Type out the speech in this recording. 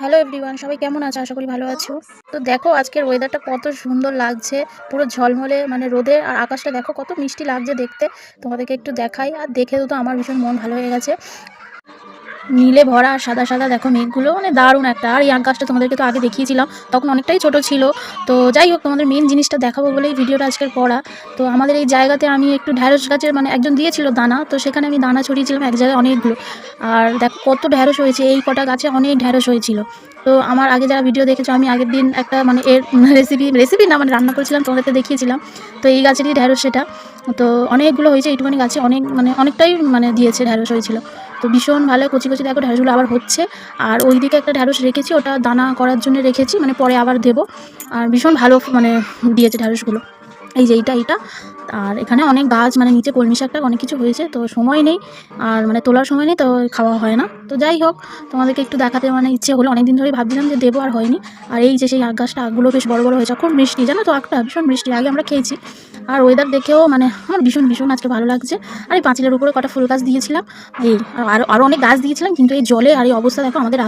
Hello everyone সবাই কেমন আছো? আশা করি ভালো আছো। তো দেখো, আজকের ওয়েদারটা কত সুন্দর লাগছে। পুরো ঝলমলে মানে রোদে, আর আকাশটা দেখো কত মিষ্টি লাগছে দেখতে। তোমাদেরকে একটু দেখাই, আর দেখে তো আমার ভীষণ মন ভালো হয়ে গেছে। নীলে ভরা আর সাদা সাদা, দেখো মেঘগুলো মানে দারুণ একটা। আর এই আকাশটা তোমাদেরকে তো আগে দেখিয়েছিলাম, তখন অনেকটাই ছোট ছিল। তো যাই হোক, তোমাদের মেন জিনিসটা দেখাবো বলেই ভিডিওটা আজকের পড়া। তো আমাদের এই জায়গাতে আমি একটু ঢ্যাঁড়স গাছের মানে একজন দিয়েছিল দানা, তো সেখানে আমি দানা ছড়িয়েছিলাম এক জায়গায় অনেকগুলো। আর দেখো কত ঢ্যাঁড়স হয়েছে, এই কটা গাছে অনেক ঢ্যাঁড়স হয়েছিল। তো আমার আগে যারা ভিডিও দেখেছ, আমি আগের দিন একটা মানে এর রেসিপি রেসিপি না মানে রান্না করেছিলাম, তোমাদেরকে দেখিয়েছিলাম। তো এই গাছেরই ঢ্যাঁড়স সেটা। তো অনেকগুলো হয়েছে, এইটুখানি গাছে অনেক মানে অনেকটাই মানে দিয়েছে ঢ্যাঁড়স হয়েছিল। তো ভীষণ ভালো, কচি কচি দেখো ঢ্যাঁড়সগুলো আবার হচ্ছে। আর ওই দিকে একটা ঢ্যাঁড়স রেখেছি, ওটা দানা করার জন্য রেখেছি মানে পরে আবার দেবো। আর ভীষণ ভালো মানে দিয়েছে ঢ্যাঁড়সগুলো। এই যে এইটা এইটা। আর এখানে অনেক গাছ মানে নিচে কলমি শাকটা অনেক কিছু হয়েছে, তো সময় নেই। আর মানে তোলার সময় নেই, তো খাওয়া হয় না। তো যাই হোক, তোমাদেরকে একটু দেখাতে মানে ইচ্ছে হলো, অনেকদিন ধরেই ভাবছিলাম যে দেবো আর হয়নি। আর এই যে সেই আগ গাছটা, আগগুলো বেশ বড় বড় হয়েছে, খুব মিষ্টি, জানো তো আগটা? ভীষণ মিষ্টি, আগে আমরা খেয়েছি। আর ওয়েদার দেখেও মানে আমার ভীষণ ভীষণ আজকে ভালো লাগছে। আর এই পাঁচিলের উপরে কটা ফুল গাছ দিয়েছিলাম। এই, আর আরও অনেক গাছ দিয়েছিলাম, কিন্তু এই জলে আর এই অবস্থা দেখো, আমাদের